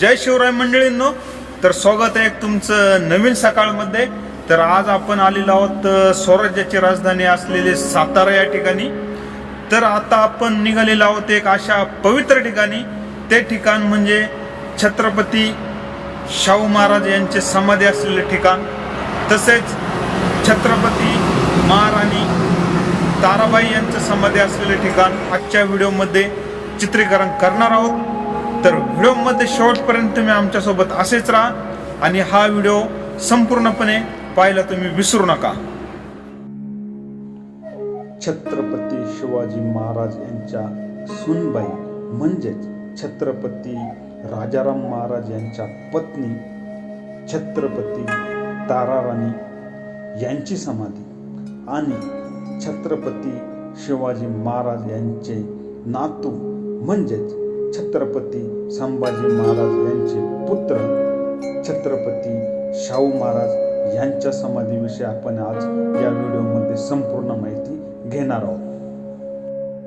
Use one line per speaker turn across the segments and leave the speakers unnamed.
जय शिवराय मंडळींनो तर स्वागत आहे तुमचं नवीन सकाळमध्ये. तर आज आपण आलेलो आहोत स्वराज्याची राजधानी असलेले सातारा या ठिकाणी. तर आता आपण निघालेलो आहोत एक अशा पवित्र ठिकाणी. ते ठिकाण म्हणजे छत्रपती शाहू महाराज यांचे समाधी असलेले ठिकाण. तसेच छत्रपती महाराणी ताराबाई यांचं समाधी असलेले ठिकाण. आजच्या व्हिडिओमध्ये चित्रीकरण करणार आहोत. तर व्हिडिओमध्ये शेवटपर्यंत तुम्ही आमच्यासोबत असेच राहा आणि हा व्हिडिओ संपूर्णपणे पाहायला तुम्ही विसरू नका. छत्रपती शिवाजी महाराज यांच्या सुनबाई म्हणजेच छत्रपती राजाराम महाराज यांच्या पत्नी छत्रपती ताराराणी यांची समाधी आणि छत्रपती शिवाजी महाराज यांचे नातू म्हणजेच छत्रपती संभाजी महाराज यांचे पुत्र छत्रपती शाहू महाराज यांच्या समाधीविषयी आपण आज या व्हिडिओमध्ये संपूर्ण माहिती घेणार आहोत.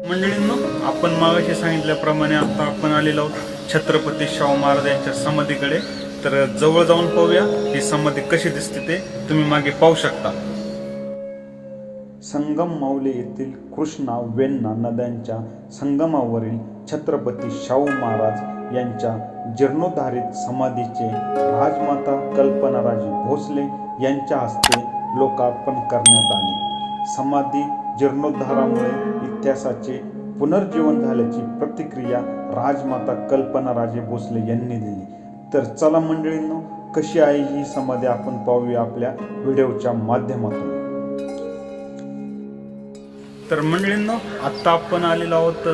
मंडळींनो आपण मागाशी सांगितल्याप्रमाणे आता आपण आलेलो आहोत छत्रपती शाहू महाराज यांच्या समाधीकडे. तर जवळ जाऊन पाहूया ही समाधी कशी दिसते ते तुम्ही मागे पाहू शकता. संगम माऊली येथील कृष्णा वेण्णा नद्यांच्या संगमावरील छत्रपती शाहू महाराज यांच्या जीर्णोद्धारित समाधीचे राजमाता कल्पनाराजी भोसले यांच्या हस्ते लोकार्पण करण्यात आले. समाधी जीर्णोद्धारामुळे इतिहासाचे पुनर्जीवन झाल्याची प्रतिक्रिया राजमाता कल्पनाराजे भोसले यांनी दिली. तर चला मंडळींनो कशी आहे ही समाधी आपण पाहूया आपल्या व्हिडिओच्या माध्यमातून. तर मंडळींनो आत्ता आपण आलेलो आहोत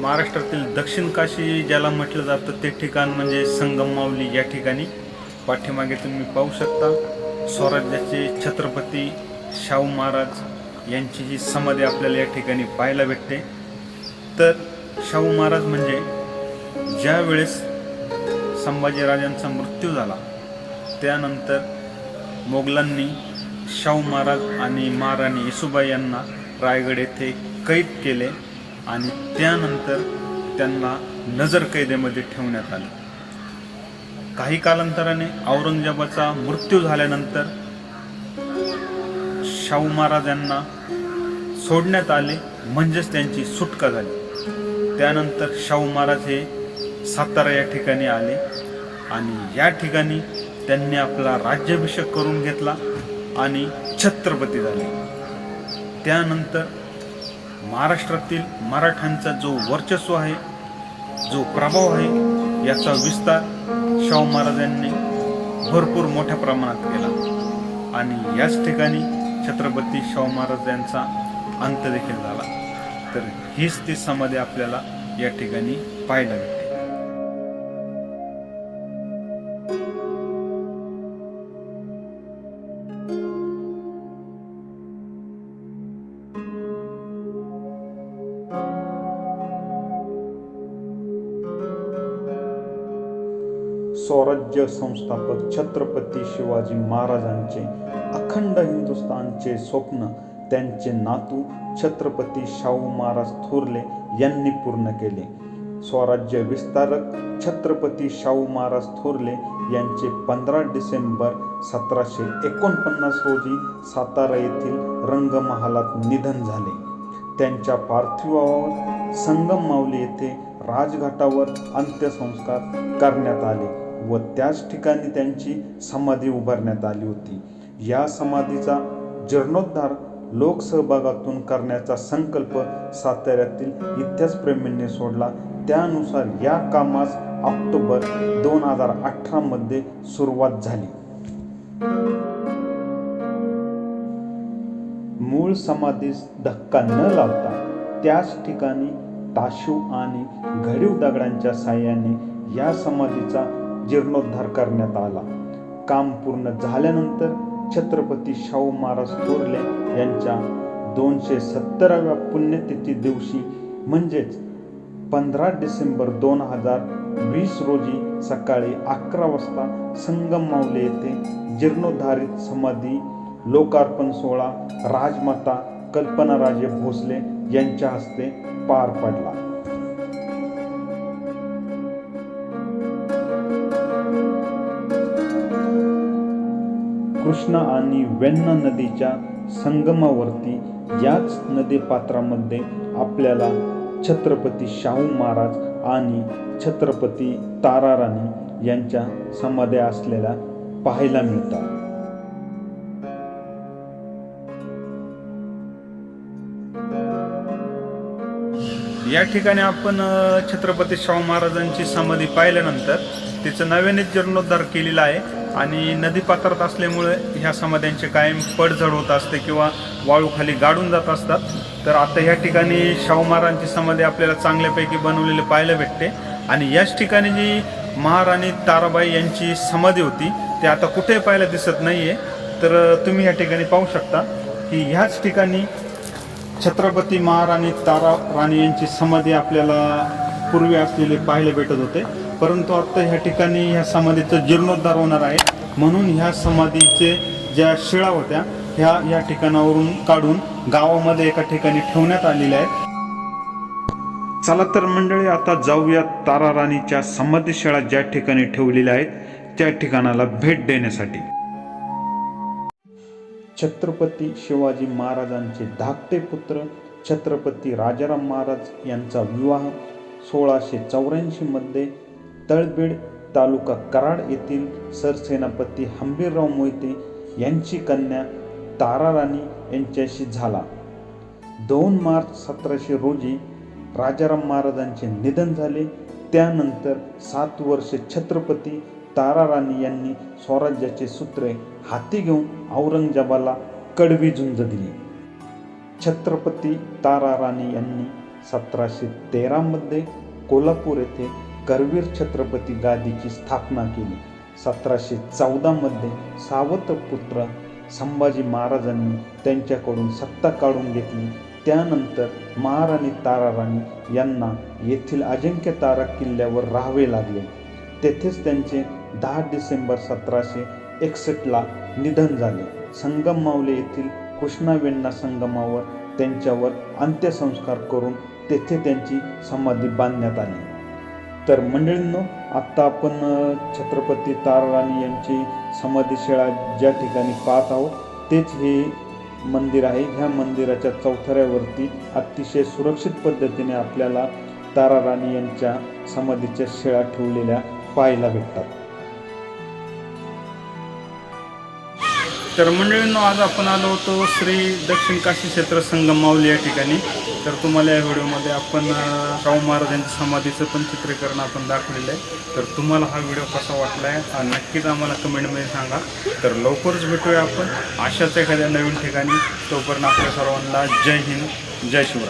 महाराष्ट्रातील दक्षिण काशी ज्याला म्हटलं जातं ते ठिकाण म्हणजे संगम माऊली या ठिकाणी. पाठीमागे तुम्ही पाहू शकता स्वराज्याचे छत्रपती शाहू महाराज यांची जी समाधी आपल्याला या ठिकाणी पाहायला भेटते. तर शाहू महाराज म्हणजे ज्या वेळेस संभाजीराजांचा मृत्यू झाला त्यानंतर मोगलांनी शाहू महाराज आणि महाराणी येसुबाई यांना रायगड येथे कैद केले. आणि त्यानंतर त्यांना नजरकैदेमध्ये ठेवण्यात आले. काही कालांतराने औरंगजेबाचा मृत्यू झाल्यानंतर शाहू महाराज यांना सोडण्यात आले म्हणजेच त्यांची सुटका झाली. त्यानंतर शाहू महाराज हे सातारा या ठिकाणी आले आणि या ठिकाणी त्यांनी आपला राज्याभिषेक करून घेतला आणि छत्रपती झाले. त्यानंतर महाराष्ट्रातील मराठ्यांचा जो वर्चस्व आहे जो प्रभाव आहे याचा विस्तार शाहू महाराजांनी भरपूर मोठ्या प्रमाणात केला. आणि याच ठिकाणी छत्रपती शाहू महाराज यांचा अंत देखील झाला. तर हीच ती समाधी आपल्याला या ठिकाणी पाहायला मिळते. स्वराज्य संस्थापक छत्रपती शिवाजी महाराजांचे अखंड हिंदुस्थानचे स्वप्न त्यांचे नातू छत्रपती शाहू महाराज थोरले यांनी पूर्ण केले. स्वराज्य विस्तारक छत्रपती शाहू महाराज थोरले यांचे पंधरा डिसेंबर सतराशे एकोणपन्नास रोजी सातारा येथील रंगमहालात निधन झाले. त्यांच्या पार्थिवावर संगम माऊली येथे राजघाटावर अंत्यसंस्कार करण्यात आले. व त्याच ठिकाणी त्यांची समाधी उभारण्यात आली होती. या समाधीचा जीर्णोद्धार लोकसहभागातून करण्याचा संकल्प साताऱ्यातील इतिहासप्रेमींनी सोडला. त्यानुसार या कामास ऑक्टोबर दोन हजार अठरामध्ये सुरुवात झाली. मूळ समाधीस धक्का न लावता त्याच ठिकाणी ताशू आणि घडीव दगडांच्या साह्याने या समाधीचा जीर्णोद्धार करण्यात आला. काम पूर्ण झाल्यानंतर छत्रपती शाहू महाराज थोरले यांच्या दोनशे सत्तराव्या पुण्यतिथी दिवशी म्हणजेच पंधरा डिसेंबर दोन हजार वीस रोजी सकाळी अकरा वाजता संगम मावले येथे जीर्णोद्धारित समाधी लोकार्पण सोहळा राजमाता कल्पनाराजे भोसले यांच्या हस्ते पार पडला. कृष्णा आणि वेण्णा नदीच्या संगमावरती याच नदीपात्रामध्ये आपल्याला छत्रपती शाहू महाराज आणि छत्रपती ताराराणी यांच्या समाध्या असलेल्या पाहायला मिळतात.
या ठिकाणी आपण छत्रपती शाहू महाराजांची समाधी पाहिल्यानंतर तिचं नव्याने जीर्णोद्धार केलेला आहे. आणि नदीपात्रात असल्यामुळे ह्या समाध्यांचे कायम पडझड होत असते किंवा वाळू खाली गाडून जात असतात. तर आता ह्या ठिकाणी शाहू महाराजांची समाधी आपल्याला चांगल्यापैकी बनवलेली पाहायला भेटते. आणि याच ठिकाणी जी महाराणी ताराबाई यांची समाधी होती ती आता कुठे पाहायला दिसत नाहीये. तर तुम्ही या ठिकाणी पाहू शकता की ह्याच ठिकाणी छत्रपती महाराणी तारा राणी यांची समाधी आपल्याला पूर्वी असलेले पाहायला भेटत होते. परंतु आता ह्या ठिकाणी ह्या समाधीचं जीर्णोद्धार होणार आहे. म्हणून ह्या समाधीचे ज्या शिळा होत्या ह्या या ठिकाणावरून काढून गावामध्ये एका ठिकाणी ठेवण्यात आलेल्या आहेत.
चला तर मंडळी आता जाऊया तारा राणीच्या समाधीशाळा ज्या ठिकाणी ठेवलेल्या आहेत त्या ठिकाणाला भेट देण्यासाठी. छत्रपती शिवाजी महाराजांचे धाकटे पुत्र छत्रपती राजाराम महाराज यांचा विवाह सोळाशे चौऱ्याऐंशीमध्ये तळबीड तालुका कराड येथील सरसेनापती हंबीरराव मोहिते यांची कन्या ताराराणी यांच्याशी झाला. दोन मार्च सतराशे रोजी राजाराम महाराजांचे निधन झाले. त्यानंतर सात वर्षे छत्रपती ताराराणी यांनी स्वराज्याचे सूत्रे हाती घेऊन औरंगजेबाला कडवी झुंज दिली. छत्रपती ताराराणी यांनी सतराशे तेरामध्ये कोल्हापूर येथे करवीर छत्रपती गादीची स्थापना केली. सतराशे चौदामध्ये सावत्र पुत्र संभाजी महाराजांनी त्यांच्याकडून सत्ता काढून घेतली. त्यानंतर महाराणी ताराराणी यांना येथील अजिंक्य तारा किल्ल्यावर राहावे लागले. तेथेच त्यांचे दहा डिसेंबर सतराशे एकसष्टला निधन झाले. संगम मावले येथील कृष्णावेण्णा संगमावर त्यांच्यावर अंत्यसंस्कार करून तेथे त्यांची समाधी बांधण्यात आली. तर मंडळींनो आत्ता आपण छत्रपती ताराराणी यांची समाधीशिळा ज्या ठिकाणी पाहत आहोत तेच हे मंदिर आहे. ह्या मंदिराच्या चौथऱ्यावरती अतिशय सुरक्षित पद्धतीने आपल्याला ताराराणी यांच्या समाधीच्या शिळा ठेवलेल्या पाहायला भेटतात.
तर मंडळींनो आज आपण आलो होतो श्री दक्षिण काशी क्षेत्र संगम माऊली या ठिकाणी. तर तुम्हाला या व्हिडिओमध्ये आपण शाहू महाराजांच्या समाधीचं पण चित्रीकरण आपण दाखवलेलं आहे. तर तुम्हाला हा व्हिडिओ कसा वाटला आहे नक्कीच आम्हाला कमेंटमध्ये सांगा. तर लवकरच भेटूया आपण अशाच एखाद्या नवीन ठिकाणी. तोपर्यंत आपल्या सर्वांना जय हिंद जय शिवराय.